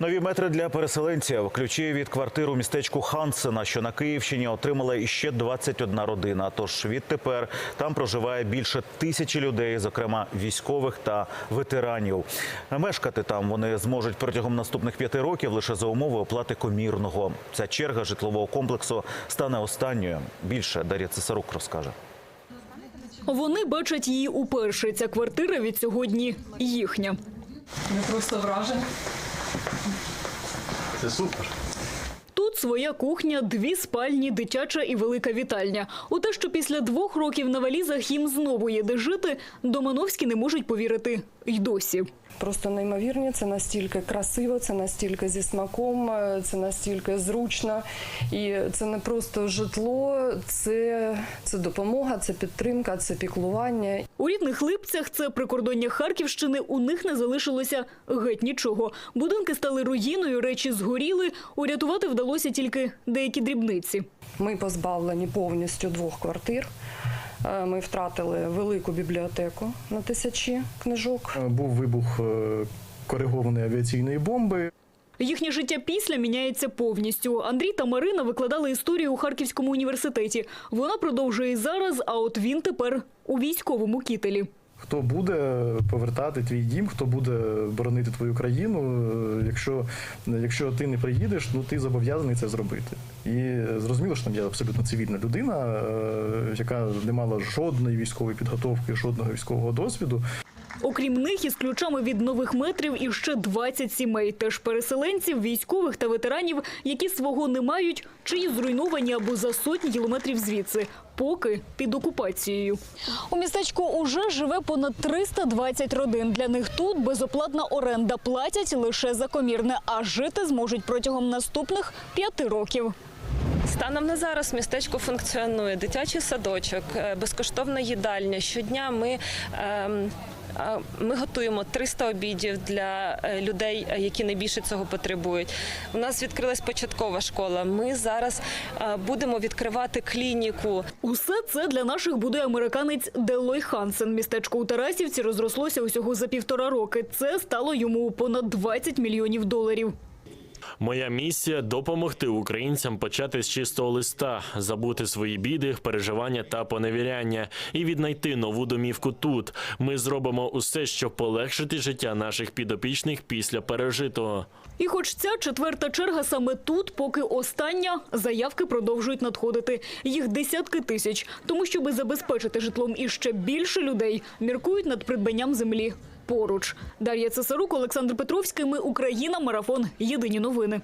Нові метри для переселенців. Ключі від квартир у містечку Хансена, що на Київщині, отримала іще 21 родина. Тож відтепер там проживає більше тисячі людей, зокрема військових та ветеранів. Мешкати там вони зможуть протягом наступних п'яти років лише за умови оплати комірного. Ця черга житлового комплексу стане останньою. Більше Дар'я Цесарук розкаже. Вони бачать її уперше. Ця квартира від сьогодні їхня. Ми просто вражені. Це супер. Тут своя кухня, дві спальні, дитяча і велика вітальня. У те, що після двох років на валізах їм знову є де жити, Домановські не можуть повірити й досі. Просто неймовірні. Це настільки красиво, це настільки зі смаком, е, це настільки зручно. І це не просто житло, це, це допомога, це підтримка, це піклування. У рідних Липцях, це прикордоння Харківщини, у них не залишилося геть нічого. Будинки стали руїною, речі згоріли. Урятувати вдалося тільки деякі дрібниці. Ми позбавлені повністю двох квартир. Е, Ми втратили велику бібліотеку на тисячі книжок. Е, Був вибух е, коригованої авіаційної бомби. Їхнє життя після міняється повністю. Андрій та Марина викладали історію у Харківському університеті. Вона продовжує зараз, а от він тепер у військовому кітелі. Хто буде повертати твій дім, хто буде боронити твою країну? Е, Якщо, якщо ти не приїдеш, ну ти зобов'язаний це зробити. І зрозуміло, що там я абсолютно цивільна людина, е, яка не мала жодної військової підготовки, жодного військового досвіду. Окрім них, із ключами від нових метрів і ще 20 сімей, теж переселенців, військових та ветеранів, які свого не мають, чиї зруйновані або за сотні кілометрів звідси, поки під окупацією. У містечку уже живе понад 320 родин. Для них тут безоплатна оренда платять лише за комірне, а жити зможуть протягом наступних п'яти років. Станом на зараз містечко функціонує дитячий садочок, е, безкоштовна їдальня. Щодня ми. е, Ми готуємо 300 обідів для е, людей, е, які найбільше цього потребують. У нас відкрилась початкова школа. Ми зараз е, будемо відкривати клініку. Усе це для наших буде американець Делой Хансен. Містечко у Тарасівці розрослося усього за півтора роки. Це стало йому понад 20 мільйонів доларів. Моя місія допомогти українцям почати з чистого листа, забути свої біди, переживання та поневіряння і віднайти нову домівку тут. Ми зробимо усе, щоб полегшити життя наших підопічних після пережитого. І хоч ця четверта черга саме тут, поки остання, заявки продовжують надходити. Їх десятки тисяч. Тому, щоби забезпечити житлом іще більше людей, міркують над придбанням землі поруч. Дар'я Цесарук, Олександр Петровський. Ми Україна. Марафон. Єдині новини.